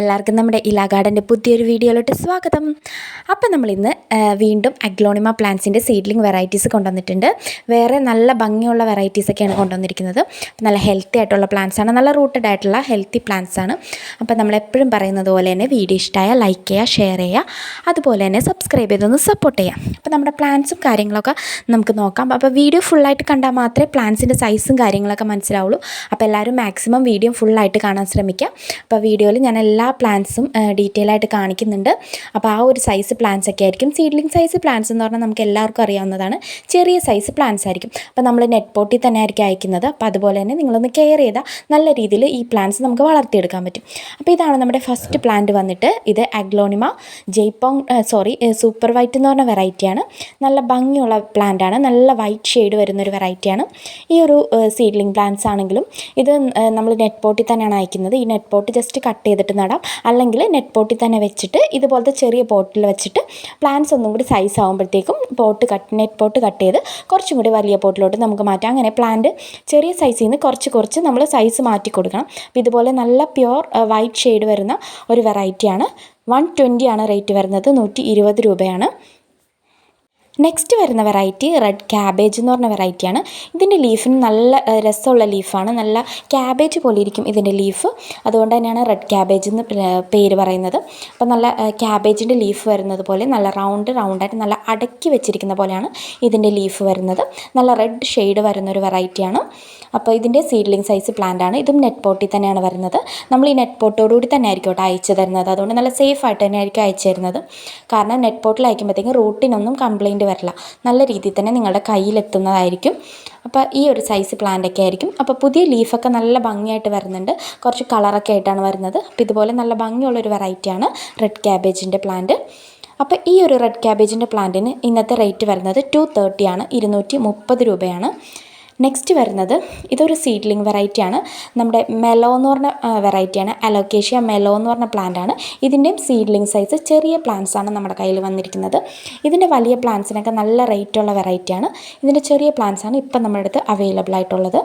എല്ലാവർക്കും നമ്മുടെ ഇലാ ഗാർഡന്റെ പുതിയൊരു വീഡിയോയിലോട്ട് സ്വാഗതം. അപ്പം നമ്മളിന്ന് വീണ്ടും അഗ്ലോണിമ പ്ലാന്റ്സിന്റെ സീഡ്ലിംഗ് വെറൈറ്റീസ് കൊണ്ടുവന്നിട്ടുണ്ട്. വേറെ നല്ല ഭംഗിയുള്ള വെറൈറ്റീസൊക്കെയാണ് കൊണ്ടുവന്നിരിക്കുന്നത്. നല്ല ഹെൽത്തി ആയിട്ടുള്ള പ്ലാന്റ്സ് ആണ് നല്ല റൂട്ടഡ് ആയിട്ടുള്ള ഹെൽത്തി പ്ലാന്റ്സ് ആണ്. അപ്പം നമ്മളെപ്പോഴും പറയുന്നത് പോലെ തന്നെ വീഡിയോ ഇഷ്ടമായ ലൈക്ക് ചെയ്യുക ഷെയർ ചെയ്യുക അതുപോലെ തന്നെ സബ്സ്ക്രൈബ് ചെയ്തൊന്ന് സപ്പോർട്ട് ചെയ്യാം അപ്പോൾ നമ്മുടെ പ്ലാന്റ്സും കാര്യങ്ങളൊക്കെ നമുക്ക് നോക്കാം. അപ്പോൾ വീഡിയോ ഫുള്ളായിട്ട് കണ്ടാൽ മാത്രമേ പ്ലാന്റ്സിന്റെ സൈസും കാര്യങ്ങളൊക്കെ മനസ്സിലാവുള്ളൂ. അപ്പോൾ എല്ലാവരും മാക്സിമം വീഡിയോ ഫുള്ളായിട്ട് കാണാൻ ശ്രമിക്കുക. അപ്പോൾ വീഡിയോയിൽ ഞാൻ പ്ലാന്റ്സും ഡീറ്റെയിൽ ആയിട്ട് കാണിക്കുന്നുണ്ട്. അപ്പോൾ ആ ഒരു സൈസ് പ്ലാന്റ്സ് ഒക്കെ ആയിരിക്കും. സീഡ്ലിംഗ് സൈസ് പ്ലാന്റ്സ് എന്ന് പറഞ്ഞാൽ നമുക്ക് എല്ലാവർക്കും അറിയാവുന്നതാണ്. ചെറിയ സൈസ് പ്ലാന്റ്സ് ആയിരിക്കും. അപ്പോൾ നമ്മൾ നെറ്റ് പോട്ടിൽ തന്നെ ആയിരിക്കും അയക്കുന്നത്. അപ്പോൾ അതുപോലെ തന്നെ നിങ്ങളൊന്ന് കെയർ ചെയ്താൽ നല്ല രീതിയിൽ ഈ പ്ലാന്റ്സ് നമുക്ക് വളർത്തിയെടുക്കാൻ പറ്റും. അപ്പോൾ ഇതാണ് നമ്മുടെ ഫസ്റ്റ് പ്ലാന്റ് വന്നിട്ട്. ഇത് അഗ്ലോണിമ ജയ്പോങ് സോറി സൂപ്പർ വൈറ്റ് എന്ന് പറഞ്ഞ വെറൈറ്റിയാണ് നല്ല ഭംഗിയുള്ള പ്ലാന്റ് ആണ്. നല്ല വൈറ്റ് ഷെയ്ഡ് വരുന്നൊരു വെറൈറ്റിയാണ് ഈ ഒരു സീഡ്ലിംഗ് പ്ലാന്റ്സ് ആണെങ്കിലും ഇത് നമ്മൾ നെറ്റ് പോട്ടിൽ തന്നെയാണ് അയക്കുന്നത്. ഈ നെറ്റ് പോട്ട് ജസ്റ്റ് കട്ട് ചെയ്തിട്ട് നടാം. അല്ലെങ്കിൽ നെറ്റ് പോട്ടിൽ തന്നെ വെച്ചിട്ട് ഇതുപോലത്തെ ചെറിയ പോട്ടിൽ വെച്ചിട്ട് പ്ലാന്റ്സ് ഒന്നും കൂടി സൈസ് ആകുമ്പോഴത്തേക്കും pot cut net pot cut ചെയ്ത് കുറച്ചും കൂടി വലിയ പോട്ടിലോട്ട് നമുക്ക് മാറ്റാം. അങ്ങനെ പ്ലാന്റ് ചെറിയ സൈസിൽ നിന്ന് കുറച്ച് കുറച്ച് നമ്മൾ സൈസ് മാറ്റി കൊടുക്കണം. അപ്പോൾ ഇതുപോലെ നല്ല പ്യുവർ വൈറ്റ് ഷെയ്ഡ് വരുന്ന ഒരു വെറൈറ്റിയാണ് വൺ ആണ് റേറ്റ് വരുന്നത്. നൂറ്റി ഇരുപത് രൂപയാണ്. നെക്സ്റ്റ് വരുന്ന വെറൈറ്റി റെഡ് ക്യാബേജ് എന്ന് പറഞ്ഞ വെറൈറ്റിയാണ് ഇതിന്റെ ലീഫിന് നല്ല രസമുള്ള ലീഫാണ് നല്ല ക്യാബേജ് പോലെ ഇരിക്കും ഇതിന്റെ ലീഫ് അതുകൊണ്ട് തന്നെയാണ് റെഡ് ക്യാബേജ് എന്ന് പേര് പറയുന്നത്. അപ്പോൾ നല്ല ക്യാബേജിന്റെ ലീഫ് വരുന്നത് പോലെ നല്ല റൗണ്ട് റൗണ്ടായിട്ട് നല്ല അടക്കി വെച്ചിരിക്കുന്ന പോലെയാണ് ഇതിന്റെ ലീഫ് വരുന്നത്. നല്ല റെഡ് ഷെയ്ഡ് വരുന്ന ഒരു വെറൈറ്റിയാണ് അപ്പോൾ ഇതിന്റെ സീഡ്ലിംഗ് സൈസ് പ്ലാന്റ് ആണ്. ഇതും നെറ്റ് പോട്ടിൽ തന്നെയാണ് വരുന്നത്. നമ്മൾ ഈ നെറ്റ് പോട്ടോടുകൂടി തന്നെ ആയിരിക്കും കേട്ടോ അയച്ചു തരുന്നത്. അതുകൊണ്ട് നല്ല സേഫ് ആയിട്ട് തന്നെ അയച്ചു തരുന്നത്. കാരണം നെറ്റ് പോട്ടിൽ അയക്കുമ്പോഴത്തേക്കും റൂട്ടിനൊന്നും കംപ്ലൈന്റ് വരില്ല. നല്ല രീതിയിൽ തന്നെ നിങ്ങളുടെ കയ്യിലെത്തുന്നതായിരിക്കും. അപ്പോൾ ഈ ഒരു സൈസ് പ്ലാന്റൊക്കെ ആയിരിക്കും. അപ്പോൾ പുതിയ ലീഫൊക്കെ നല്ല ഭംഗിയായിട്ട് വരുന്നുണ്ട്. കുറച്ച് കളറൊക്കെ ആയിട്ടാണ് വരുന്നത്. അപ്പോൾ ഇതുപോലെ നല്ല ഭംഗിയുള്ളൊരു വെറൈറ്റിയാണ് റെഡ് ക്യാബേജിന്റെ പ്ലാന്റ് അപ്പോൾ ഈ ഒരു റെഡ് ക്യാബേജിന്റെ പ്ലാന്റിന് ഇന്നത്തെ റേറ്റ് വരുന്നത് ടു തേർട്ടിയാണ് ഇരുന്നൂറ്റി മുപ്പത് രൂപയാണ്. നെക്സ്റ്റ് വരുന്നത് ഇതൊരു സീഡ്ലിംഗ് വെറൈറ്റിയാണ് നമ്മുടെ മെലോ എന്ന് പറഞ്ഞ വെറൈറ്റിയാണ് അലോക്കേഷ്യ മെലോ എന്ന് പറഞ്ഞ പ്ലാന്റ് ആണ്. ഇതിന്റെയും സീഡ്ലിംഗ് സൈസ് ചെറിയ പ്ലാന്റ്സ് ആണ് നമ്മുടെ കയ്യിൽ വന്നിരിക്കുന്നത്. ഇതിന്റെ വലിയ പ്ലാന്റ്സിനൊക്കെ നല്ല റേറ്റുള്ള വെറൈറ്റിയാണ് ഇതിന്റെ ചെറിയ പ്ലാന്റ്സ് ആണ് ഇപ്പം നമ്മുടെ അടുത്ത് അവൈലബിൾ ആയിട്ടുള്ളത്.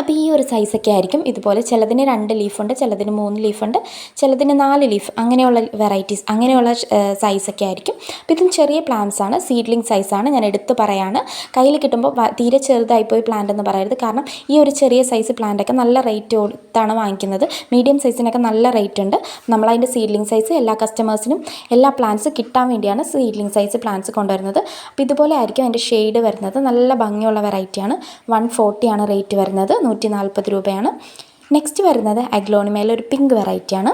അപ്പോൾ ഈ ഒരു സൈസൊക്കെ ആയിരിക്കും. ഇതുപോലെ ചിലതിന് രണ്ട് ലീഫുണ്ട് ചിലതിന് മൂന്ന് ലീഫുണ്ട് ചിലതിന് നാല് ലീഫ് അങ്ങനെയുള്ള വെറൈറ്റീസ് അങ്ങനെയുള്ള സൈസൊക്കെ ആയിരിക്കും. അപ്പോൾ ഇതും ചെറിയ പ്ലാന്റ്സ് ആണ്. സീഡ്ലിംഗ് സൈസാണ് ഞാൻ എടുത്ത് പറയാണ്. കയ്യിൽ കിട്ടുമ്പോൾ തീരെ ചെറുതായിപ്പോയി പ്ലാന്റ് എന്ന് പറയരുത്. കാരണം ഈ ഒരു ചെറിയ സൈസ് പ്ലാന്റൊക്കെ നല്ല റേറ്റ് കൊടുത്താണ് വാങ്ങിക്കുന്നത്. മീഡിയം സൈസിനൊക്കെ നല്ല റേറ്റ് ഉണ്ട്. നമ്മളതിന്റെ സീഡ്ലിംഗ് സൈസ് എല്ലാ കസ്റ്റമേഴ്സിനും എല്ലാ പ്ലാന്റ്സ് കിട്ടാൻ വേണ്ടിയാണ് സീഡ്ലിംഗ് സൈസ് പ്ലാന്റ്സ് കൊണ്ടുവരുന്നത്. അപ്പോൾ ഇതുപോലെ ആയിരിക്കും അതിന്റെ ഷെയ്ഡ് വരുന്നത്. നല്ല ഭംഗിയുള്ള വെറൈറ്റിയാണ് വൺ ഫോർട്ടിയാണ് റേറ്റ് വരുന്നത്. നൂറ്റി നാൽപ്പത് രൂപയാണ്. നെക്സ്റ്റ് വരുന്നത് അഗ്ലോണിമയിലെ ഒരു പിങ്ക് വെറൈറ്റിയാണ്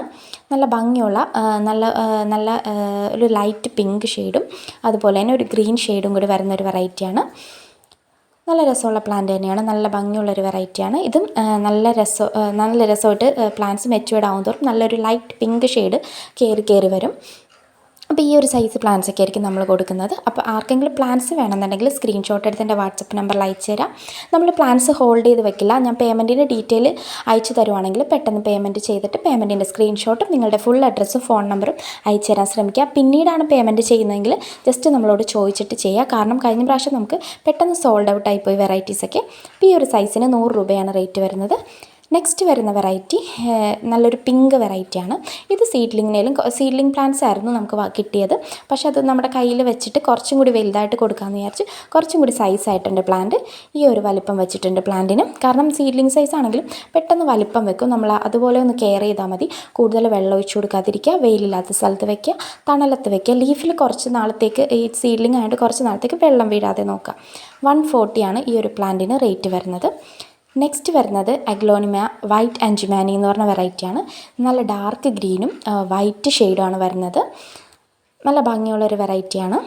നല്ല ഭംഗിയുള്ള നല്ല നല്ല ഒരു ലൈറ്റ് പിങ്ക് ഷെയ്ഡും അതുപോലെ തന്നെ ഒരു ഗ്രീൻ ഷെയ്ഡും കൂടി വരുന്ന ഒരു വെറൈറ്റിയാണ് നല്ല രസമുള്ള പ്ലാന്റ് തന്നെയാണ്. നല്ല ഭംഗിയുള്ളൊരു വെറൈറ്റിയാണ് ഇതും നല്ല രസം നല്ല രസമായിട്ട് പ്ലാന്റ്സ് മെച്ചുവേർഡ് ആവും തോറും നല്ലൊരു ലൈറ്റ് പിങ്ക് ഷെയ്ഡ് കയറി കയറി വരും. അപ്പോൾ ഈ ഒരു സൈസ് പ്ലാൻസ് ഒക്കെ ആയിരിക്കും നമ്മൾ കൊടുക്കുന്നത്. അപ്പോൾ ആർക്കെങ്കിലും പ്ലാൻസ് വേണമെന്നുണ്ടെങ്കിൽ സ്ക്രീൻഷോട്ട് എടുത്ത് എന്റെ വാട്സപ്പ് നമ്പറിൽ അയച്ചു തരാം. നമ്മൾ പ്ലാൻസ് ഹോൾഡ് ചെയ്ത് വെക്കില്ല. ഞാൻ പേയ്മെന്റിന്റെ ഡീറ്റെയിൽ അയച്ചു തരുവാണെങ്കിൽ പെട്ടെന്ന് പേയ്മെന്റ് ചെയ്തിട്ട് പേയ്മെന്റിന്റെ സ്ക്രീൻഷോട്ടും നിങ്ങളുടെ ഫുൾ അഡ്രസ്സും ഫോൺ നമ്പറും അയച്ചു തരാൻ ശ്രമിക്കുക. പിന്നീടാണ് പേയ്മെന്റ് ചെയ്യുന്നതെങ്കിൽ ജസ്റ്റ് നമ്മളോട് ചോദിച്ചിട്ട് ചെയ്യുക. കാരണം കഴിഞ്ഞ പ്രാവശ്യം നമുക്ക് പെട്ടെന്ന് സോൾഡ് ഔട്ട് പോയി വെറൈറ്റീസൊക്കെ അപ്പോൾ ഈ ഒരു സൈസിന് നൂറ് രൂപയാണ് റേറ്റ് വരുന്നത്. നെക്സ്റ്റ് വരുന്ന വെറൈറ്റി നല്ലൊരു പിങ്ക് വെറൈറ്റിയാണ് ഇത് സീഡ്ലിങ്ങിനേലും സീഡ്ലിംഗ് പ്ലാന്റ്സ് ആയിരുന്നു നമുക്ക് കിട്ടിയത്. പക്ഷേ അത് നമ്മുടെ കയ്യിൽ വെച്ചിട്ട് കുറച്ചും കൂടി വലുതായിട്ട് കൊടുക്കാമെന്ന് വിചാരിച്ച് കുറച്ചും കൂടി സൈസ് ആയിട്ടുണ്ട് പ്ലാന്റ് ഈ ഒരു വലിപ്പം വെച്ചിട്ടുണ്ട് പ്ലാന്റിന് കാരണം സീഡ്ലിംഗ് സൈസ് ആണെങ്കിലും പെട്ടെന്ന് വലിപ്പം വെക്കും. നമ്മൾ അതുപോലെ ഒന്ന് കെയർ ചെയ്താൽ മതി. കൂടുതൽ വെള്ളം ഒഴിച്ചു കൊടുക്കാതിരിക്കുക വെയിലില്ലാത്ത സ്ഥലത്ത് വെക്കുക തണലത്ത് വെക്കുക ലീഫിൽ കുറച്ച് നാളത്തേക്ക് ഈ സീഡ്ലിംഗ് ആയിട്ട് കുറച്ച് നാളത്തേക്ക് വെള്ളം വീഴാതെ നോക്കുക. വൺ ഫോർട്ടിയാണ് ഈ ഒരു പ്ലാന്റിന് റേറ്റ് വരുന്നത്. നെക്സ്റ്റ് വരുന്നത് അഗ്ലോണിമ വൈറ്റ് അഞ്ചുമാനി എന്ന് പറഞ്ഞ വെറൈറ്റിയാണ് നല്ല ഡാർക്ക് ഗ്രീനും വൈറ്റ് ഷെയ്ഡുമാണ് വരുന്നത്. നല്ല ഭംഗിയുള്ളൊരു വെറൈറ്റിയാണ്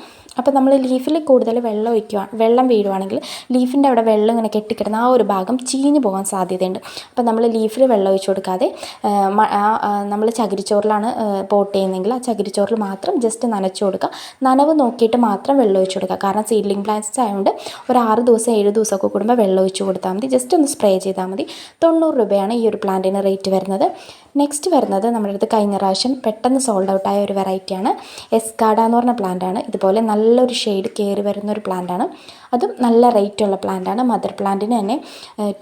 അപ്പോൾ നമ്മൾ ലീഫിൽ കൂടുതൽ വെള്ളം ഒഴിക്കുക വെള്ളം വീഴുവാണെങ്കിൽ ലീഫിന്റെ അവിടെ വെള്ളം ഇങ്ങനെ കെട്ടിക്കിടന്ന ആ ഒരു ഭാഗം ചീഞ്ഞു പോകാൻ സാധ്യതയുണ്ട്. അപ്പോൾ നമ്മൾ ലീഫിൽ വെള്ളം ഒഴിച്ചു കൊടുക്കാതെ നമ്മൾ ചകിരിച്ചോറിലാണ് പോട്ട് ചെയ്യുന്നതെങ്കിൽ ആ ചകിരിച്ചോറിൽ മാത്രം ജസ്റ്റ് നനച്ചു കൊടുക്കുക. നനവ് നോക്കിയിട്ട് മാത്രം വെള്ളം ഒഴിച്ചു കൊടുക്കുക. കാരണം സീഡ്ലിംഗ് പ്ലാന്റ്സ് ആയതുകൊണ്ട് ഒരു ആറ് ദിവസം ഏഴ് ദിവസമൊക്കെ കൂടുമ്പോൾ വെള്ളം ഒഴിച്ചു കൊടുത്താൽ മതി. ജസ്റ്റ് ഒന്ന് സ്പ്രേ ചെയ്താൽ മതി. തൊണ്ണൂറ് രൂപയാണ് ഈ ഒരു പ്ലാന്റിന് റേറ്റ് വരുന്നത്. നെക്സ്റ്റ് വരുന്നത് നമ്മുടെ അടുത്ത് കഴിഞ്ഞ പ്രാവശ്യം പെട്ടെന്ന് സോൾഡ് ഔട്ടായ ഒരു വെറൈറ്റിയാണ് എസ്കാഡ എന്ന് പറഞ്ഞ പ്ലാന്റാണ് ഇതുപോലെ നല്ലൊരു ഷെയ്ഡ് കയറി വരുന്ന ഒരു പ്ലാന്റാണ് അതും നല്ല റേറ്റ് ഉള്ള പ്ലാന്റാണ് മദർ പ്ലാന്റിന് തന്നെ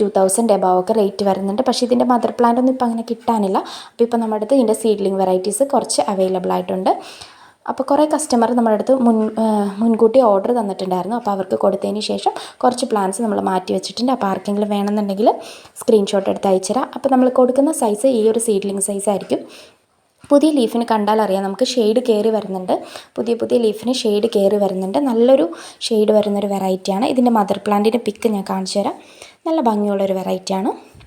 ടു തൗസൻഡ് എബവ് ഒക്കെ റേറ്റ് വരുന്നുണ്ട്. പക്ഷേ ഇതിന്റെ മദർ പ്ലാന്റ് ഒന്നും ഇപ്പോൾ അങ്ങനെ കിട്ടാനില്ല. അപ്പോൾ ഇപ്പോൾ നമ്മുടെ അടുത്ത് ഇതിന്റെ സീഡ്ലിംഗ് വെറൈറ്റീസ് കുറച്ച് അവൈലബിൾ ആയിട്ടുണ്ട്. അപ്പോൾ കുറേ കസ്റ്റമർ നമ്മുടെ അടുത്ത് മുൻ മുൻകൂട്ടി ഓർഡർ തന്നിട്ടുണ്ടായിരുന്നു. അപ്പോൾ അവർക്ക് കൊടുത്തതിന് ശേഷം കുറച്ച് പ്ലാൻസ് നമ്മൾ മാറ്റി വെച്ചിട്ടുണ്ട്. അപ്പോൾ ആർക്കെങ്കിലും വേണമെന്നുണ്ടെങ്കിൽ സ്ക്രീൻഷോട്ട് എടുത്ത് അയച്ചുതരാം. അപ്പോൾ നമ്മൾ കൊടുക്കുന്ന സൈസ് ഈ ഒരു സീഡ്ലിംഗ് സൈസ് ആയിരിക്കും. പുതിയ ലീഫിന് കണ്ടാൽ അറിയാം. നമുക്ക് ഷെയ്ഡ് കയറി വരുന്നുണ്ട്. പുതിയ പുതിയ ലീഫിന് ഷെയ്ഡ് കയറി വരുന്നുണ്ട്. നല്ലൊരു ഷെയ്ഡ് വരുന്നൊരു വെറൈറ്റിയാണ് ഇതിന്റെ മദർ പ്ലാന്റിന്റെ പിക്ക് ഞാൻ കാണിച്ചു തരാം നല്ല ഭംഗിയുള്ളൊരു വെറൈറ്റിയാണ്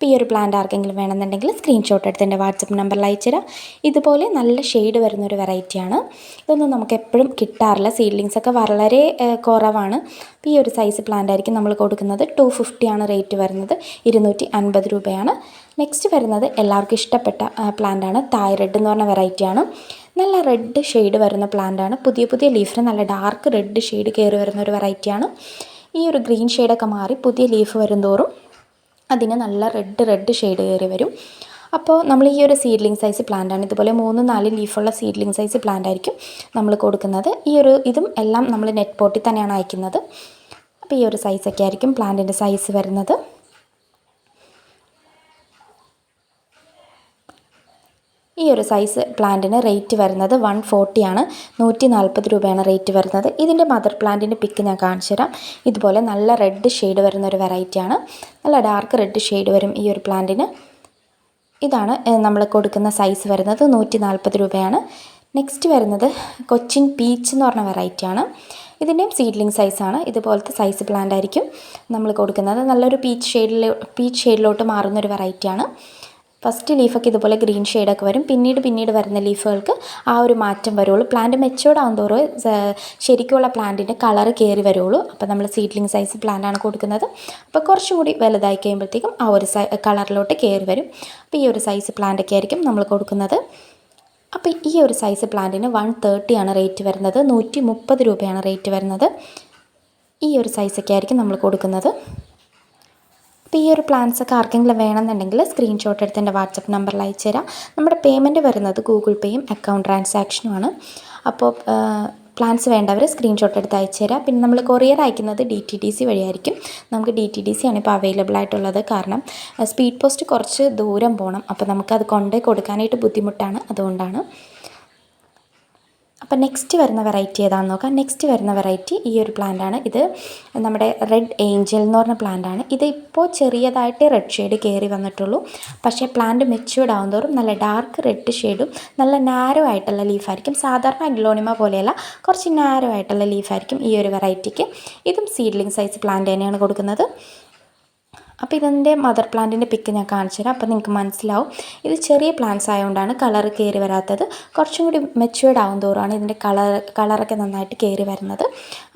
അപ്പോൾ ഈ ഒരു പ്ലാന്റ് ആർക്കെങ്കിലും വേണമെന്നുണ്ടെങ്കിൽ സ്ക്രീൻഷോട്ട് എടുത്ത് എന്റെ വാട്സപ്പ് നമ്പറിൽ അയച്ചുതരാം ഇതുപോലെ നല്ല ഷെയ്ഡ് വരുന്നൊരു വെറൈറ്റിയാണ് ഇതൊന്നും നമുക്ക് എപ്പോഴും കിട്ടാറില്ല. സീഡ്ലിങ്സ് ഒക്കെ വളരെ കുറവാണ്. അപ്പോൾ ഈ ഒരു സൈസ് പ്ലാന്റ് ആയിരിക്കും നമ്മൾ കൊടുക്കുന്നത്. ടു ഫിഫ്റ്റിയാണ് റേറ്റ് വരുന്നത്. ഇരുന്നൂറ്റി അൻപത് രൂപയാണ്. നെക്സ്റ്റ് വരുന്നത് എല്ലാവർക്കും ഇഷ്ടപ്പെട്ട പ്ലാന്റാണ് തായ് റെഡ് എന്ന് പറഞ്ഞ വെറൈറ്റിയാണ് നല്ല റെഡ് ഷെയ്ഡ് വരുന്ന പ്ലാന്റാണ് പുതിയ പുതിയ ലീഫിന് നല്ല ഡാർക്ക് റെഡ് ഷെയ്ഡ് കയറി വരുന്ന ഒരു വെറൈറ്റിയാണ് ഈ ഒരു ഗ്രീൻ ഷെയ്ഡൊക്കെ മാറി പുതിയ ലീഫ് വരുന്തോറും അതിന് നല്ല റെഡ് റെഡ് ഷെയ്ഡ് കയറി വരും. അപ്പോൾ നമ്മൾ ഈ ഒരു സീഡ്ലിംഗ് സൈസ് പ്ലാന്റ് ആണ്. ഇതുപോലെ മൂന്ന് നാല് ലീഫുള്ള സീഡ്ലിംഗ് സൈസ് പ്ലാന്റ് ആയിരിക്കും നമ്മൾ കൊടുക്കുന്നത്. ഈ ഒരു ഇതും എല്ലാം നമ്മൾ നെറ്റ് പോട്ടിൽ തന്നെയാണ് അയക്കുന്നത്. അപ്പോൾ ഈ ഒരു സൈസൊക്കെ ആയിരിക്കും പ്ലാന്റിന്റെ സൈസ് വരുന്നത്. ഈ ഒരു സൈസ് പ്ലാന്റിന് റേറ്റ് വരുന്നത് വൺ ഫോർട്ടിയാണ് നൂറ്റി നാൽപ്പത് രൂപയാണ് റേറ്റ് വരുന്നത്. ഇതിന്റെ മദർ പ്ലാന്റിന്റെ പിക്ക് ഞാൻ കാണിച്ചു തരാം. ഇതുപോലെ നല്ല റെഡ് ഷെയ്ഡ് വരുന്ന ഒരു വെറൈറ്റിയാണ് നല്ല ഡാർക്ക് റെഡ് ഷെയ്ഡ് വരും ഈ ഒരു പ്ലാന്റിന് ഇതാണ് നമ്മൾ കൊടുക്കുന്ന സൈസ് വരുന്നത് നൂറ്റി നാൽപ്പത് രൂപയാണ്. നെക്സ്റ്റ് വരുന്നത് കൊച്ചിൻ പീച്ച് എന്ന് പറഞ്ഞ വെറൈറ്റിയാണ് ഇതിന്റെയും സീഡ്ലിംഗ് സൈസാണ് ഇതുപോലത്തെ സൈസ് പ്ലാന്റ് ആയിരിക്കും നമ്മൾ കൊടുക്കുന്നത്. നല്ലൊരു പീച്ച് ഷെയ്ഡിൽ പീച്ച് ഷെയ്ഡിലോട്ട് മാറുന്നൊരു വെറൈറ്റിയാണ് ഫസ്റ്റ് ലീഫൊക്കെ ഇതുപോലെ ഗ്രീൻ ഷെയ്ഡൊക്കെ വരും. പിന്നീട് പിന്നീട് വരുന്ന ലീഫുകൾക്ക് ആ ഒരു മാറ്റം വരുള്ളൂ. പ്ലാന്റ് മെച്ചുവേർഡ് ആകും തോറും ശരിക്കുള്ള പ്ലാന്റിന്റെ കളർ കയറി വരുള്ളൂ. അപ്പോൾ നമ്മൾ സീഡ്ലിംഗ് സൈസ് പ്ലാന്റാണ് കൊടുക്കുന്നത്. അപ്പോൾ കുറച്ചുകൂടി വലുതായി കഴിയുമ്പോഴത്തേക്കും ആ ഒരു സൈ കളറിലോട്ട് കയറി വരും. അപ്പോൾ ഈ ഒരു സൈസ് പ്ലാന്റൊക്കെ ആയിരിക്കും നമ്മൾ കൊടുക്കുന്നത്. അപ്പോൾ ഈ ഒരു സൈസ് പ്ലാന്റിന് വൺ തേർട്ടിയാണ് റേറ്റ് വരുന്നത്. നൂറ്റി മുപ്പത് രൂപയാണ് റേറ്റ് വരുന്നത്. ഈ ഒരു സൈസൊക്കെ ആയിരിക്കും നമ്മൾ കൊടുക്കുന്നത്. അപ്പോൾ ഈ ഒരു പ്ലാൻസ് ഒക്കെ ആർക്കെങ്കിലും വേണമെന്നുണ്ടെങ്കിൽ സ്ക്രീൻഷോട്ട് എടുത്ത് എന്റെ വാട്സപ്പ് നമ്പറിൽ അയച്ചു തരാം. നമ്മുടെ പേയ്മെന്റ് വരുന്നത് ഗൂഗിൾ പേയും അക്കൗണ്ട് ട്രാൻസാക്ഷനുമാണ് അപ്പോൾ പ്ലാൻസ് വേണ്ടവർ സ്ക്രീൻഷോട്ട് എടുത്ത് അയച്ചു തരാം. പിന്നെ നമ്മൾ കൊറിയർ അയക്കുന്നത് ഡി ടി ഡി സി വഴിയായിരിക്കും. നമുക്ക് ഡി ടി ഡി സി ആണ് ഇപ്പോൾ അവൈലബിൾ ആയിട്ടുള്ളത് കാരണം സ്പീഡ് പോസ്റ്റ് കുറച്ച് ദൂരം പോകണം അപ്പോൾ നമുക്കത് കൊണ്ടേ കൊടുക്കാനായിട്ട് ബുദ്ധിമുട്ടാണ്. അതുകൊണ്ടാണ്. അപ്പോൾ നെക്സ്റ്റ് വരുന്ന വെറൈറ്റി ഏതാണെന്ന് നോക്കാം. നെക്സ്റ്റ് വരുന്ന വെറൈറ്റി ഈ ഒരു പ്ലാന്റാണ് ഇത് നമ്മുടെ റെഡ് ഏഞ്ചൽ എന്ന് പറഞ്ഞ പ്ലാന്റാണ് ഇത് ഇപ്പോൾ ചെറിയതായിട്ട് റെഡ് ഷെയ്ഡ് കയറി വന്നിട്ടുള്ളൂ. പക്ഷേ പ്ലാന്റ് മെച്യൂർഡ് ആകുന്നതോറും നല്ല ഡാർക്ക് റെഡ് ഷെയ്ഡും നല്ല നാരോ ആയിട്ടുള്ള ലീഫായിരിക്കും സാധാരണ അഗ്ലോണിമ പോലെയല്ല കുറച്ച് നാരോ ആയിട്ടുള്ള ലീഫായിരിക്കും ഈ ഒരു വെറൈറ്റിക്ക് ഇതും സീഡ്ലിംഗ് സൈസ് പ്ലാന്റ് തന്നെയാണ് കൊടുക്കുന്നത്. അപ്പോൾ ഇതിന്റെ മദർ പ്ലാന്റിന്റെ പിക്ക് ഞാൻ കാണിച്ചു തരാം അപ്പോൾ നിങ്ങൾക്ക് മനസ്സിലാവും. ഇത് ചെറിയ പ്ലാന്റ്സ് ആയതുകൊണ്ടാണ് കളർ കയറി വരാത്തത്. കുറച്ചും കൂടി മെച്ചുവേർഡ് ആവും തോറുമാണ് ഇതിന്റെ കളർ കളറൊക്കെ നന്നായിട്ട് കയറി വരുന്നത്.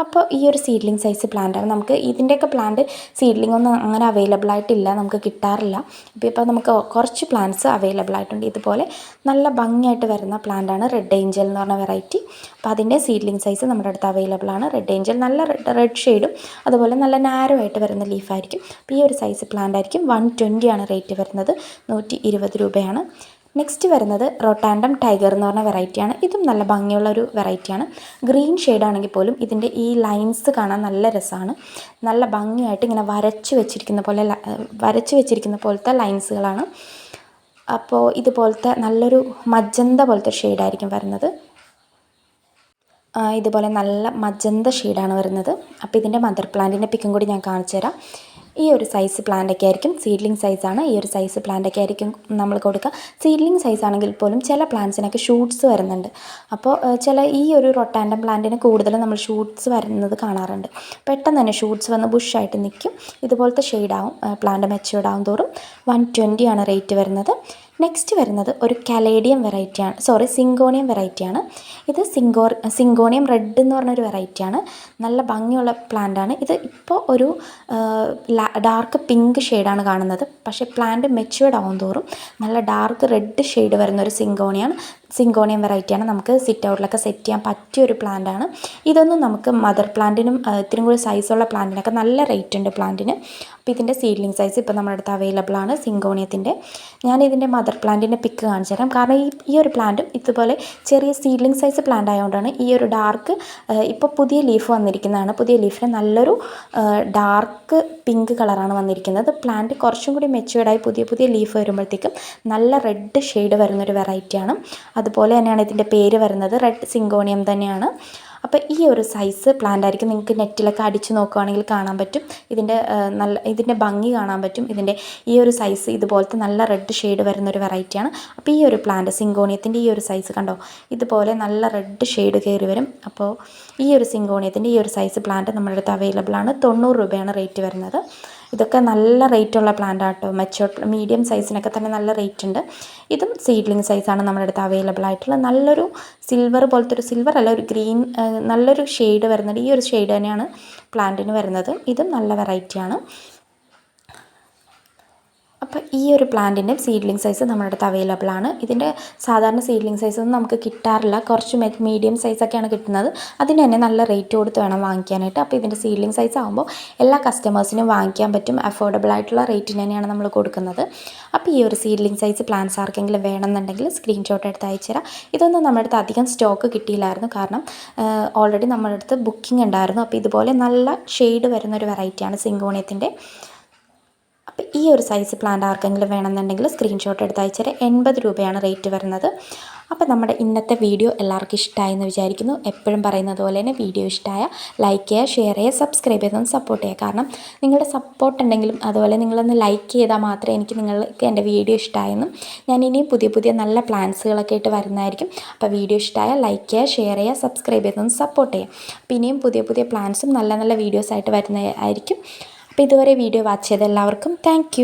അപ്പോൾ ഈ ഒരു സീഡ്ലിംഗ് സൈസ് പ്ലാന്റാണ് നമുക്ക് ഇതിന്റെയൊക്കെ പ്ലാന്റ് സീഡ്ലിംഗ് ഒന്നും അങ്ങനെ അവൈലബിൾ ആയിട്ടില്ല. നമുക്ക് കിട്ടാറില്ല. അപ്പോൾ ഇപ്പോൾ നമുക്ക് കുറച്ച് പ്ലാന്റ്സ് അവൈലബിൾ ആയിട്ടുണ്ട്. ഇതുപോലെ നല്ല ഭംഗിയായിട്ട് വരുന്ന പ്ലാന്റാണ് റെഡ് ഏഞ്ചൽ എന്ന് പറഞ്ഞ വെറൈറ്റി അപ്പോൾ അതിന്റെ സീഡ്ലിംഗ് സൈസ് നമ്മുടെ അടുത്ത് അവൈലബിൾ ആണ്. റെഡ് ഏഞ്ചൽ നല്ല റെഡ് റെഡ് ഷെയ്ഡും അതുപോലെ നല്ല നാരോ ആയിട്ട് വരുന്ന ലീഫായിരിക്കും അപ്പോൾ ഈ ഒരു സൈസ് പ്ലാന്റ് ആയിരിക്കും. വൺ ആണ് റേറ്റ് വരുന്നത്. നൂറ്റി രൂപയാണ്. നെക്സ്റ്റ് വരുന്നത് റൊട്ടാൻഡം ടൈഗർ എന്ന് പറഞ്ഞ വെറൈറ്റിയാണ് ഇതും നല്ല ഭംഗിയുള്ള ഒരു വെറൈറ്റിയാണ് ഗ്രീൻ ഷെയ്ഡാണെങ്കിൽ പോലും ഇതിന്റെ ഈ ലൈൻസ് കാണാൻ നല്ല രസമാണ്. നല്ല ഭംഗിയായിട്ട് ഇങ്ങനെ വരച്ച് വെച്ചിരിക്കുന്ന പോലെ വരച്ച് വെച്ചിരിക്കുന്ന പോലത്തെ ലൈൻസുകളാണ് അപ്പോൾ ഇതുപോലത്തെ നല്ലൊരു മജന്ത പോലത്തെ ഷെയ്ഡായിരിക്കും വരുന്നത്. ഇതുപോലെ നല്ല മജന്ത ഷെയ്ഡാണ് വരുന്നത്. അപ്പോൾ ഇതിന്റെ മദർ പ്ലാന്റിന്റെ പിക്കും കൂടി ഞാൻ കാണിച്ചു തരാം. ഈ ഒരു സൈസ് പ്ലാന്റൊക്കെ ആയിരിക്കും സീഡ്ലിംഗ് സൈസാണ് ഈ ഒരു സൈസ് പ്ലാന്റൊക്കെ ആയിരിക്കും നമ്മൾ കൊടുക്കുക. സീഡ്ലിംഗ് സൈസ് ആണെങ്കിൽ പോലും ചില പ്ലാന്റ്സിനൊക്കെ ഷൂട്ട്സ് വരുന്നുണ്ട്. അപ്പോൾ ചില ഈ ഒരു റൊട്ടാൻഡം പ്ലാന്റിന് കൂടുതലും നമ്മൾ ഷൂട്ട്സ് വരുന്നത് കാണാറുണ്ട്. പെട്ടെന്ന് തന്നെ ഷൂട്ട്സ് വന്ന് ബുഷായിട്ട് നിൽക്കും. ഇതുപോലത്തെ ഷെയ്ഡാവും പ്ലാന്റ് മെച്ചുവേർഡ് തോറും. വൺ ട്വന്റിയാണ് റേറ്റ് വരുന്നത്. നെക്സ്റ്റ് വരുന്നത് ഒരു കലേഡിയം വെറൈറ്റിയാണ് സോറി സിങ്കോണിയം വെറൈറ്റിയാണ് ഇത് സിങ്കോർ സിങ്കോണിയം റെഡ് എന്ന് പറഞ്ഞൊരു വെറൈറ്റിയാണ് നല്ല ഭംഗിയുള്ള പ്ലാന്റാണ് ഇത് ഇപ്പോൾ ഒരു ഡാർക്ക് പിങ്ക് ഷെയ്ഡാണ് കാണുന്നത്. പക്ഷേ പ്ലാന്റ് മെച്യൂർഡ് ആവും തോറും നല്ല ഡാർക്ക് റെഡ് ഷെയ്ഡ് വരുന്ന ഒരു സിങ്കോണിയാണ് സിങ്കോണിയം വെറൈറ്റിയാണ് നമുക്ക് സിറ്റ് ഔട്ടിലൊക്കെ സെറ്റ് ചെയ്യാൻ പറ്റിയ ഒരു പ്ലാന്റാണ് ഇതൊന്നും നമുക്ക് മദർ പ്ലാന്റിനും ഇത്തിരി കൂടി സൈസുള്ള പ്ലാന്റിനൊക്കെ നല്ല റേറ്റ് ഉണ്ട് പ്ലാന്റിന് അപ്പോൾ ഇതിന്റെ സീഡ്ലിംഗ് സൈസ് ഇപ്പോൾ നമ്മുടെ അടുത്ത് അവൈലബിൾ ആണ് സിങ്കോണിയത്തിന്റെ ഞാൻ ഇതിന്റെ മദർ പ്ലാന്റിന്റെ പിക്ക് കാണിച്ചു തരാം. കാരണം ഈ ഈ ഒരു പ്ലാന്റും ഇതുപോലെ ചെറിയ സീഡ്ലിംഗ് സൈസ് പ്ലാന്റ് ആയതുകൊണ്ടാണ് ഈ ഒരു ഡാർക്ക് ഇപ്പോൾ പുതിയ ലീഫ് വന്നിരിക്കുന്നതാണ്. പുതിയ ലീഫിന് നല്ലൊരു ഡാർക്ക് പിങ്ക് കളറാണ് വന്നിരിക്കുന്നത്. പ്ലാന്റ് കുറച്ചും കൂടി മെച്ചുവേർഡായി പുതിയ പുതിയ ലീഫ് വരുമ്പോഴത്തേക്കും നല്ല റെഡ് ഷെയ്ഡ് വരുന്നൊരു വെറൈറ്റിയാണ് അതുപോലെ തന്നെയാണ് ഇതിന്റെ പേര് വരുന്നത്. റെഡ് സിങ്കോണിയം തന്നെയാണ്. അപ്പോൾ ഈ ഒരു സൈസ് പ്ലാന്റ് ആയിരിക്കും നിങ്ങൾക്ക് നെറ്റിലൊക്കെ അടിച്ച് നോക്കുകയാണെങ്കിൽ കാണാൻ പറ്റും. ഇതിന്റെ നല്ല ഇതിന്റെ ഭംഗി കാണാൻ പറ്റും. ഇതിന്റെ ഈ ഒരു സൈസ് ഇതുപോലത്തെ നല്ല റെഡ് ഷെയ്ഡ് വരുന്ന ഒരു വെറൈറ്റിയാണ് അപ്പോൾ ഈ ഒരു പ്ലാന്റ് സിങ്കോണിയത്തിന്റെ ഈ ഒരു സൈസ് കണ്ടോ? ഇതുപോലെ നല്ല റെഡ് ഷെയ്ഡ് കയറി വരും. അപ്പോൾ ഈ ഒരു സിങ്കോണിയത്തിന്റെ ഈ ഒരു സൈസ് പ്ലാന്റ് നമ്മുടെ അടുത്ത് അവൈലബിൾ ആണ്. തൊണ്ണൂറ് രൂപയാണ് റേറ്റ് വരുന്നത്. ഇതൊക്കെ നല്ല റേറ്റുള്ള പ്ലാന്റ് ആട്ടോ. മെച്ചോർ മീഡിയം സൈസിനൊക്കെ തന്നെ നല്ല റേറ്റ് ഉണ്ട്. ഇതും സീഡ്ലിംഗ് സൈസാണ് നമ്മുടെ അടുത്ത് അവൈലബിൾ ആയിട്ടുള്ള നല്ലൊരു സിൽവർ പോലത്തെ ഒരു സിൽവർ അല്ല ഒരു ഗ്രീൻ നല്ലൊരു ഷെയ്ഡ് വരുന്നത് ഈ ഒരു ഷെയ്ഡ് തന്നെയാണ് പ്ലാന്റിന് വരുന്നത്. ഇതും നല്ല വെറൈറ്റിയാണ് അപ്പോൾ ഈ ഒരു പ്ലാന്റിന്റെ സീഡ്ലിംഗ് സൈസ് നമ്മുടെ അടുത്ത് അവൈലബിൾ ആണ്. ഇതിന്റെ സാധാരണ സീഡ്ലിംഗ് സൈസ് ഒന്നും നമുക്ക് കിട്ടാറില്ല. കുറച്ച് മീഡിയം സൈസൊക്കെയാണ് കിട്ടുന്നത്. അതിന് തന്നെ നല്ല റേറ്റ് കൊടുത്ത് വേണം വാങ്ങിക്കാനായിട്ട്. അപ്പോൾ ഇതിന്റെ സീഡ്ലിംഗ് സൈസ് ആകുമ്പോൾ എല്ലാ കസ്റ്റമേഴ്സിനും വാങ്ങിക്കാൻ പറ്റും. അഫോർഡബിൾ ആയിട്ടുള്ള റേറ്റിന് തന്നെയാണ് നമ്മൾ കൊടുക്കുന്നത്. അപ്പോൾ ഈ ഒരു സീഡ്ലിംഗ് സൈസ് പ്ലാന്റ്സ് ആർക്കെങ്കിലും വേണമെന്നുണ്ടെങ്കിൽ സ്ക്രീൻഷോട്ട് എടുത്ത് അയച്ചു തരാം. ഇതൊന്നും നമ്മുടെ അടുത്ത് അധികം സ്റ്റോക്ക് കിട്ടിയില്ലായിരുന്നു. കാരണം ഓൾറെഡി നമ്മുടെ അടുത്ത് ബുക്കിംഗ് ഉണ്ടായിരുന്നു. അപ്പോൾ ഇതുപോലെ നല്ല ഷെയ്ഡ് വരുന്ന ഒരു വെറൈറ്റിയാണ് സിങ്കോണിയത്തിന്റെ. അപ്പോൾ ഈ ഒരു സൈസ് പ്ലാന്റ് ആർക്കെങ്കിലും വേണമെന്നുണ്ടെങ്കിൽ സ്ക്രീൻഷോട്ട് എടുത്ത് അയച്ചാൽ എൺപത് രൂപയാണ് റേറ്റ് വരുന്നത്. അപ്പോൾ നമ്മുടെ ഇന്നത്തെ വീഡിയോ എല്ലാവർക്കും ഇഷ്ടമായെന്ന് വിചാരിക്കുന്നു. എപ്പോഴും പറയുന്നത് പോലെ തന്നെ വീഡിയോ ഇഷ്ടമായ ലൈക്ക് ചെയ്യുക ഷെയർ ചെയ്യുക സബ്സ്ക്രൈബ് ചെയ്തൊന്ന് സപ്പോർട്ട് ചെയ്യുക. കാരണം നിങ്ങളുടെ സപ്പോർട്ട് ഉണ്ടെങ്കിലും അതുപോലെ നിങ്ങളൊന്ന് ലൈക്ക് ചെയ്താൽ മാത്രമേ എനിക്ക് നിങ്ങൾക്ക് എന്റെ വീഡിയോ ഇഷ്ടമായെന്നും ഞാൻ ഇനിയും പുതിയ പുതിയ നല്ല പ്ലാൻസുകളൊക്കെ ആയിട്ട് വരുന്നതായിരിക്കും. അപ്പോൾ വീഡിയോ ഇഷ്ടമായ ലൈക്ക് ചെയ്യുക ഷെയർ ചെയ്യുക സബ്സ്ക്രൈബ് ചെയ്തൊന്ന് സപ്പോർട്ട് ചെയ്യുക. അപ്പോൾ ഇനിയും പുതിയ പുതിയ പ്ലാൻസും നല്ല നല്ല വീഡിയോസായിട്ട് വരുന്നതായിരിക്കും. അപ്പോൾ ഇതുവരെ വീഡിയോ വാച്ച് ചെയ്ത എല്ലാവർക്കും താങ്ക്